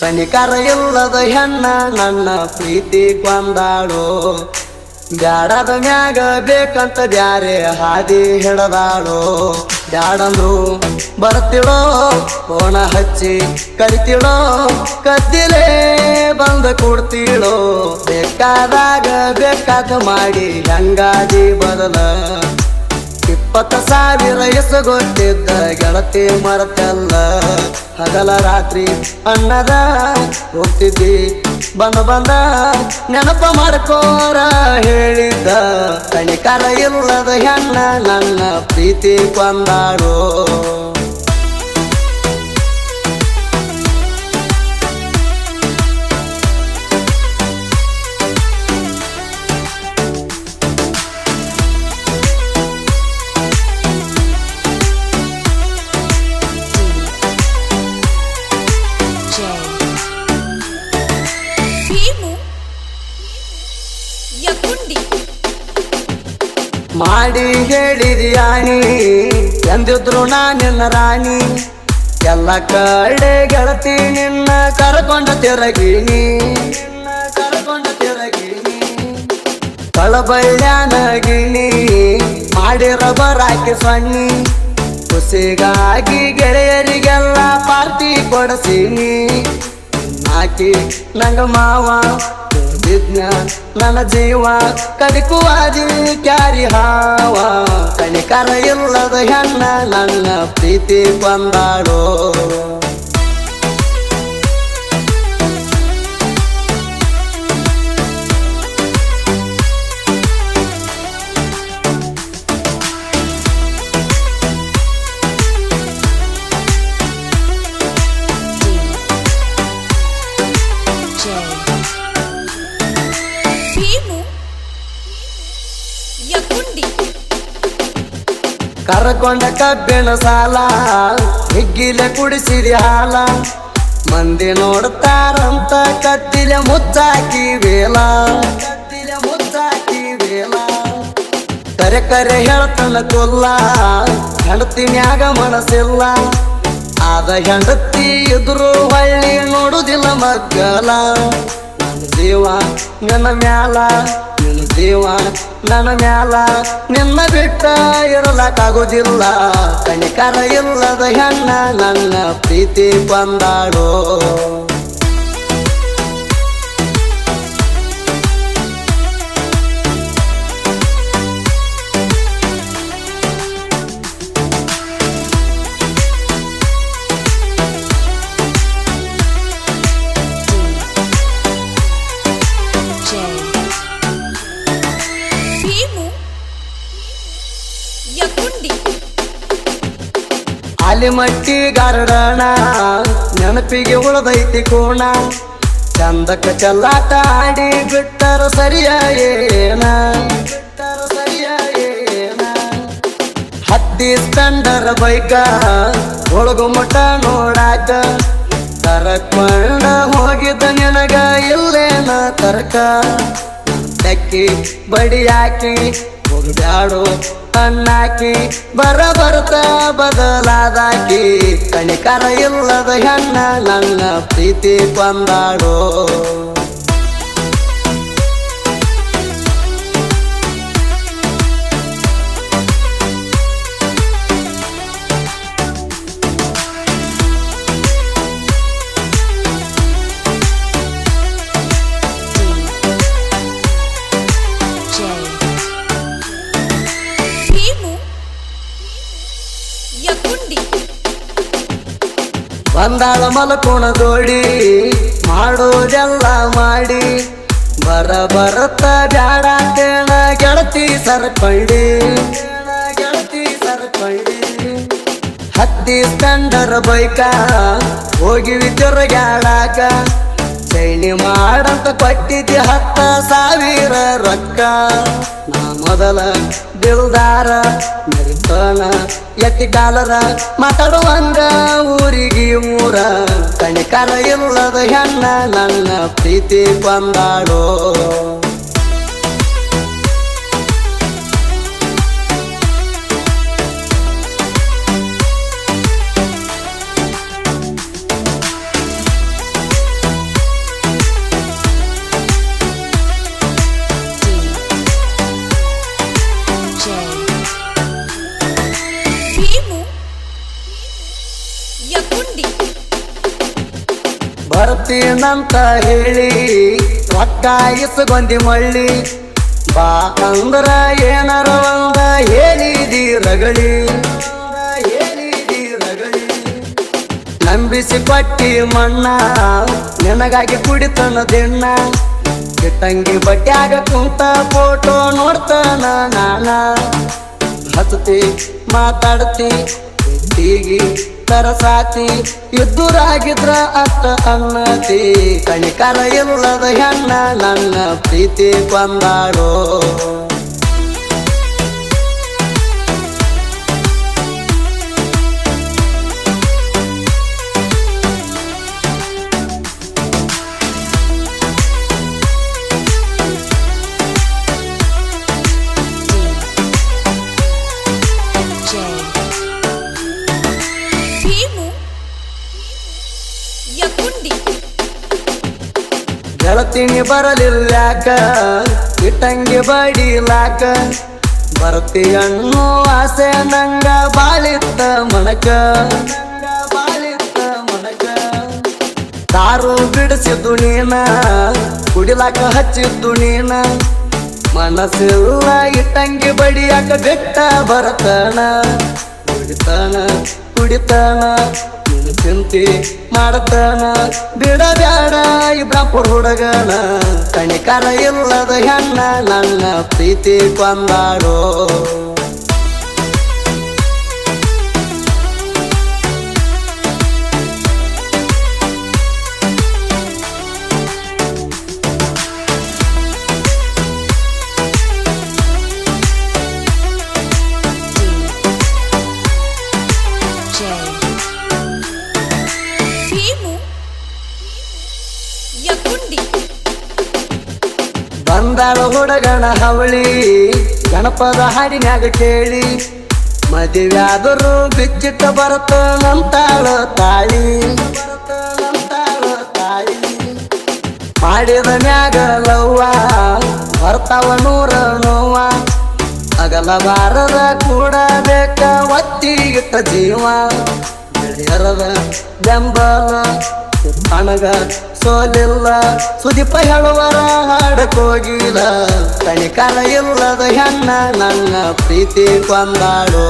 ಕನಿಕರ ಇಲ್ಲದ ಹೆಣ್ಣ ನನ್ನ ಪ್ರೀತಿ ಕೊಂದಾಳು. ಬ್ಯಾಡದ ಮ್ಯಾಗ ಬೇಕಂತ ಬ್ಯಾರೆ ಹಾದಿ ಹಿಡದಾಳು. ಬ್ಯಾಡಂದ್ರು ಬರ್ತಿಳೋ, ಕೋಣ ಹಚ್ಚಿ ಕರಿತಿಳೋ, ಕದ್ದಿಲೇ ಬಂದ ಕೊಡ್ತಿಳೋ. ಬೇಕಾದಾಗ ಬೇಕಾದ ಮಾಡಿ ಹಂಗಾದಿ ಬದಲ. ಇಪ್ಪತ್ತ ಸಾವಿರ ಎಸಗೊಟ್ಟಿದ್ದ ಗೆಳತಿ ಮರತಲ್ಲ. ಹಗಲ ರಾತ್ರಿ ಅನ್ನದ ಹೋಗ್ತಿದ್ದಿ. ಬಂದ ಬಂದ ನೆನಪ ಮಾಡ್ಕೋರ ಹೇಳಿದ್ದ. ಕಣಿಕರ ಇಲ್ಲದ ಹೆಣ್ಣ ನನ್ನ ಪ್ರೀತಿ ಕೊಂದಾಡು ಮಾಡಿ ಹೇಳಿದ್ಯಾನಿ ಎಂದಿದ್ರು ನಾ ನಿನ್ನ ರಾಣಿ. ಎಲ್ಲ ಕಡೆ ಗೆಳತಿ ನಿನ್ನ ಕರ್ಕೊಂಡ ತಿರಗಿನಿ. ಕರ್ಕೊಂಡ ತಿರಗಿನಿ. ಮಾಡಿ ಮಾಡಿರ ಬರಾಕಿ ಸಣ್ಣಿ. ಖುಷಿಗಾಗಿ ಗೆಳೆಯರಿಗೆಲ್ಲ ಪಾರ್ಟಿ ಕೊಡಸೀನಿ. ಆಕಿ ನಂಗ ಮಾವ ವಿಜ್ಞ ನನ್ನ ಜೀವ ಕಡಿಕುವಾದಿ ಕ್ಯಾರಿ ಹಾವ. ಕಣಿಕರ ಇಲ್ಲದ ಹೆಣ್ಣ ನನ್ನ ಪ್ರೀತಿ ಕೊಂದಾಡೋ ಕರ್ಕೊಂಡ ಕಬ್ಬಿಣ ಸಾಲ ಹಿಗ್ಗಿಲೆ ಕುಡಿಸಿರಿ ಹಾಲ. ಮಂದಿ ನೋಡ್ತಾರಂತ ಕತ್ತಿಲೆ ಮುಚ್ಚಾಕಿ ವೇಲ. ಕತ್ತಿಲೆ ಮುಚ್ಚಾಕಿ ವೇಲ. ಕರೆ ಕರೆ ಹೇಳ್ತನ ಕೊಲ್ಲ, ಹೆಂಡತಿ ಮ್ಯಾಗ ಮನಸ್ಸಿಲ್ಲ. ಆದ ಹೆಂಡತಿ ಎದುರು ಹಳ್ಳಿ ನೋಡುದಿಲ್ಲ ಮಗ್ಗಲ. ನನ್ನ ಜೀವ, ನನ್ನ ಮ್ಯಾಲ ಜೀವ ನನ್ನ ಮ್ಯಾಲ. ನಿನ್ನ ಬಿಟ್ಟ ಇರಲಕ್ಕಾಗೋದಿಲ್ಲ ಕಣಿಕರ ಇಲ್ಲದ ಹೆಣ್ಣ ನನ್ನ ಪ್ರೀತಿ ಕೊಂದಾಡೋ ಆಲಿಮಟ್ಟಿ ಗಾರಣ ನೆನಪಿಗೆ ಉಳದೈತಿ ಕೋಣ. ಚಂದಕ ಚಲ್ಲಾಟ ಆಡಿ ಬಿಟ್ಟರ ಸರಿಯ ಏನ? ಹತ್ತಿ ಸ್ಟಂಡರ ಬೈಕ ಒಳಗು ಮಠ ನೋಡಾಕ. ಕರಕೊಂಡ ಹೋಗಿದ್ದ ನಿನಗ ಇಲ್ಲೇನ ತರಕ? ಬಡಿ ಹೋಗ್ಬ್ಯಾಡು ಅಣ್ಣಾಕಿ ಬರ ಬರ್ತ ಬದಲಾದಾಕಿ. ಕಣಿಕರ ಇಲ್ಲದ ಹೆಣ್ಣ ನನ್ನ ಪ್ರೀತಿ ಕೊಂದಾಡೋ ಬಂದಾಳ ಮಲಕೋಣ ದೋಡಿ ಮಾಡೋದೆಲ್ಲ ಮಾಡಿ. ಬರ ಬರತ್ತ ಬ್ಯಾಡ ಕೇಳ ಗೆಳತಿ ಸರ್ಕೊಳ್ಳಿ ಗೆಳತಿ ಸರ್ಕೊಳ್ಳಿ ಹತ್ತಿ ಸ್ಟಂಡರ ಬೈಕ ಹೋಗಿವಿ ತಿರುಗಾಡಾಕ ಚೈನಿ ಮಾಡಂತ ಕೊಟ್ಟಿದ್ದಿ ಹತ್ತ ಸಾವಿರ ರೊಕ್ಕ. ನಾ ಮೊದಲ ಬಿಲ್ದಾರ ಮೆರಿತನ ಎತ್ತಿ ಕಾಲರ ಮಾತಾಡುವಂಗ ಯಾರ ಇಲ್ಲದ ಹೆಣ್ಣ ನನ್ನ ಪ್ರೀತಿ ಬಂದಾಳೋ భీము యకుండి ಬರ್ತೀನಂತ ಹೇಳಿ, ರೊಕ್ಕ ಬಂದಿ ಮಳ್ಳಿ. ಬಾ ಅಂದ್ರ ಏನಾರ ಒಂದ ಏನಿದಿ ರಗಳಿ. ಏನಿದಿ ರಗಳಿ ನಂಬಿಸಿ ಪಟ್ಟಿ ಮಣ್ಣ, ನಿನಗಾಗಿ ಕುಡಿತನ ದಿಣ್ಣ. ಕಿಟ್ಟಂಗಿ ಬಟ್ಟ್ಯಾಗ ಕುಂತ ಫೋಟೋ ನೋಡ್ತಾನ ನಾನ. ಹತ್ತಿ ಮಾತಾಡ್ತಿ ಎತ್ತಿಗಿ ತರಸಾತಿ ಇದ್ದುರಾಗಿದ್ರ ಅತ್ತ ಅನ್ನತಿ. ಕಣಿಕರ ಇಲ್ಲದ ಹೆಣ್ಣ ನನ್ನ ಪ್ರೀತಿ ಕೊಂದಾಡೋ ಗೆಳತಿನಿ ಬರಲಿಲ್ಲಾಕ, ಇಟ್ಟಂಗಿ ಬಡಿಲಾಕ. ಬರ್ತಿ ಅಣ್ಣು ಆಸೆ ನಂಗ ಬಾಳಿತ್ತ ಮನಕ ಬಾಳಿತ್ತ ಮನಕ ದಾರು ಬಿಡಿಸಿದ್ದು ನೀನ, ಕುಡಿಲಾಕ ಹಚ್ಚಿದ್ದು ನೀನ. ಮನಸ್ಸಿಲ್ಲ ಇಟ್ಟಂಗಿ ಬಡಿಯಾಕ ಬೆಟ್ಟ ಬರತನ. ಕುಡಿತಾನ ಕುಡಿತಾನ. ನಿನ್ನ ಚಿಂತೆ ಮಾಡತಾನ. ಬಿಡಬ್ಯಾಡ ಇಬ್ರಾಪುರ ಹುಡುಗನ ಕಣಿಕರ ಇಲ್ಲದ ಹೆಣ್ಣ ನನ್ನ ಪ್ರೀತಿ ಕೊಂದಾಡೋ ಬಂದಾಳ ಹುಡುಗನ ಹವಳಿ. ಗಣಪದ ಹಾಡಿನ್ಯಾಗ ಕೇಳಿ. ಮದುವ್ಯಾದರೂ ಬಿಚ್ಚಿಟ್ಟ ಬರತ ನಂತಾಳ ತಾಳಿ. ಮಾಡಿದ ಮ್ಯಾಗ ಲವ್ವ ಬರ್ತಾವ ನೂರ ನೋವ. ಅಗಲಬಾರದ ಕೂಡ ಬೇಕ ಒತ್ತಿಗಿಟ್ಟ ಜೀವ. ಬೆಂಬಲ ಹಣಗ ಸೋಲಿಲ್ಲ. ಸುದೀಪ ಹೇಳುವರ ಹಾಡಕೋಗಿಲ್ಲ ತಣಿಕಾಲ ಇಲ್ಲದ ಹೆಣ್ಣ ನನ್ನ ಪ್ರೀತಿ ಕೊಂದಾಡೋ